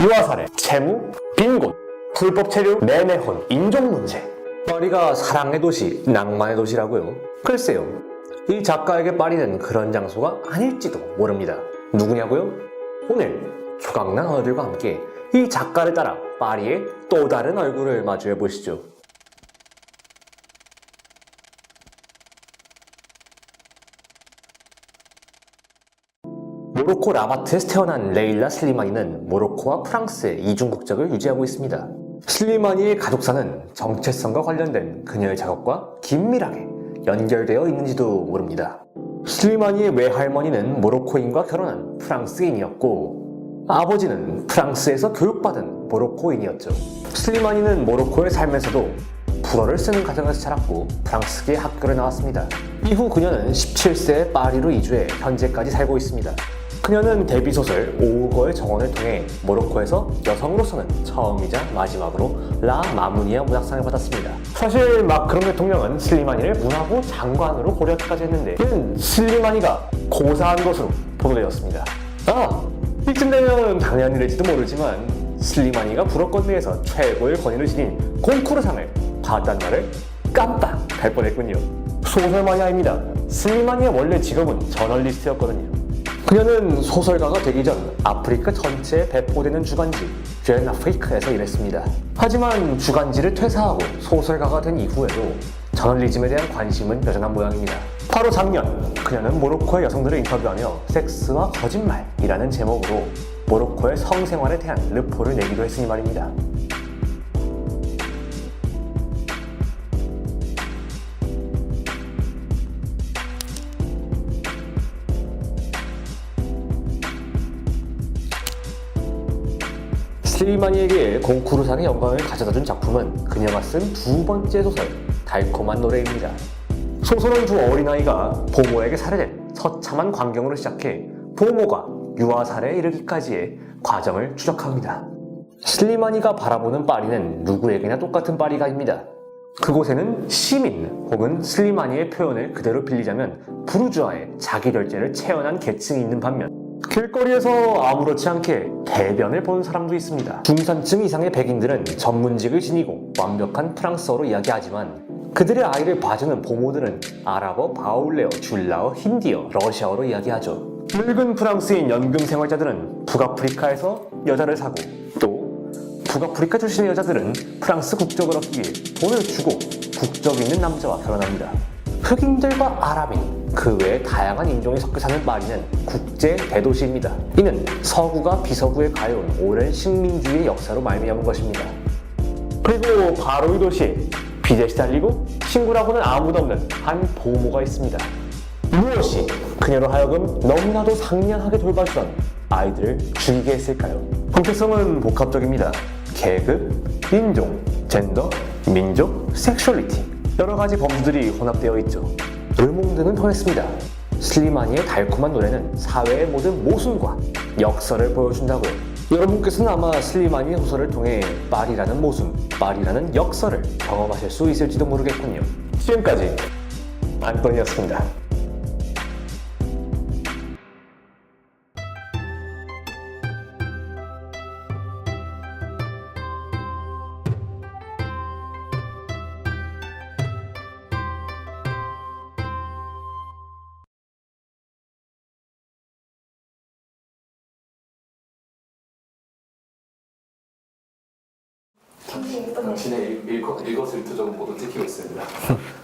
유아 사례, 채무, 빈곤, 불법 체류, 매매혼, 인종 문제. 파리가 사랑의 도시, 낭만의 도시라고요? 글쎄요. 이 작가에게 파리는 그런 장소가 아닐지도 모릅니다. 누구냐고요? 오늘 조각난 언어들과 함께 이 작가를 따라 파리의 또 다른 얼굴을 마주해 보시죠. 모로코 라바트에서 태어난 레일라 슬리마니는 모로코와 프랑스의 이중 국적을 유지하고 있습니다. 슬리마니의 가족사는 정체성과 관련된 그녀의 작업과 긴밀하게 연결되어 있는지도 모릅니다. 슬리마니의 외할머니는 모로코인과 결혼한 프랑스인이었고 아버지는 프랑스에서 교육받은 모로코인이었죠. 슬리마니는 모로코에 살면서도 불어를 쓰는 가정에서 자랐고 프랑스계 학교를 나왔습니다. 이후 그녀는 17세에 파리로 이주해 현재까지 살고 있습니다. 그녀는 데뷔 소설 오우거의 정원을 통해 모로코에서 여성으로서는 처음이자 마지막으로 라 마무니아 문학상을 받았습니다. 사실 마크롱 대통령은 슬리마니를 문화부 장관으로 고려까지 했는데 이는 슬리마니가 고사한 것으로 보도되었습니다. 아! 이쯤 되면 당연한 일일지도 모르지만 슬리마니가 불어권 내에서 최고의 권위를 지닌 콩쿠르상을 받았다는 말을 깜빡 할 뻔했군요. 소설만이 아닙니다. 슬리마니의 원래 직업은 저널리스트였거든요. 그녀는 소설가가 되기 전 아프리카 전체에 배포되는 주간지 젠 아프리카에서 일했습니다. 하지만 주간지를 퇴사하고 소설가가 된 이후에도 저널리즘에 대한 관심은 여전한 모양입니다. 바로 작년 그녀는 모로코의 여성들을 인터뷰하며 섹스와 거짓말이라는 제목으로 모로코의 성생활에 대한 르포를 내기도 했으니 말입니다. 슬리마니에게 공쿠르상의 영광을 가져다준 작품은 그녀가 쓴 두 번째 소설 달콤한 노래입니다. 소설은 두 어린아이가 보모에게 살해된 처참한 광경으로 시작해 보모가 유아 살해에 이르기까지의 과정을 추적합니다. 슬리마니가 바라보는 파리는 누구에게나 똑같은 파리가 아닙니다. 그곳에는 시민 혹은 슬리마니의 표현을 그대로 빌리자면 부르주아의 자기 결제를 체현한 계층이 있는 반면 길거리에서 아무렇지 않게 대변을 보는 사람도 있습니다. 중산층 이상의 백인들은 전문직을 지니고 완벽한 프랑스어로 이야기하지만 그들의 아이를 봐주는 보모들은 아랍어, 바울레어, 줄라어, 힌디어, 러시아어로 이야기하죠. 늙은 프랑스인 연금 생활자들은 북아프리카에서 여자를 사고 또 북아프리카 출신의 여자들은 프랑스 국적을 얻기 위해 돈을 주고 국적 있는 남자와 결혼합니다. 흑인들과 아랍인, 그 외 다양한 인종이 섞여 사는 파리는 국제 대도시입니다. 이는 서구가 비서구에 가해온 오랜 식민주의 역사로 말미암은 것입니다. 그리고 바로 이 도시에 빚에 시달리고 친구라고는 아무도 없는 한 보모가 있습니다. 무엇이 그녀로 하여금 너무나도 상냥하게 돌봐주던 아이들을 죽이게 했을까요? 정체성은 복합적입니다. 계급, 인종, 젠더, 민족, 섹슈얼리티 여러 가지 범주들이 혼합되어 있죠. 르몽드는 통했습니다. 슬리마니의 달콤한 노래는 사회의 모든 모순과 역설을 보여준다고요. 여러분께서는 아마 슬리마니의 소설을 통해 파리라는 모순, 파리라는 역설을 경험하실 수 있을지도 모르겠군요. 지금까지 안토니였습니다. 당신의 일- 일거- 일거수일투족은 모두 지키고 있습니다.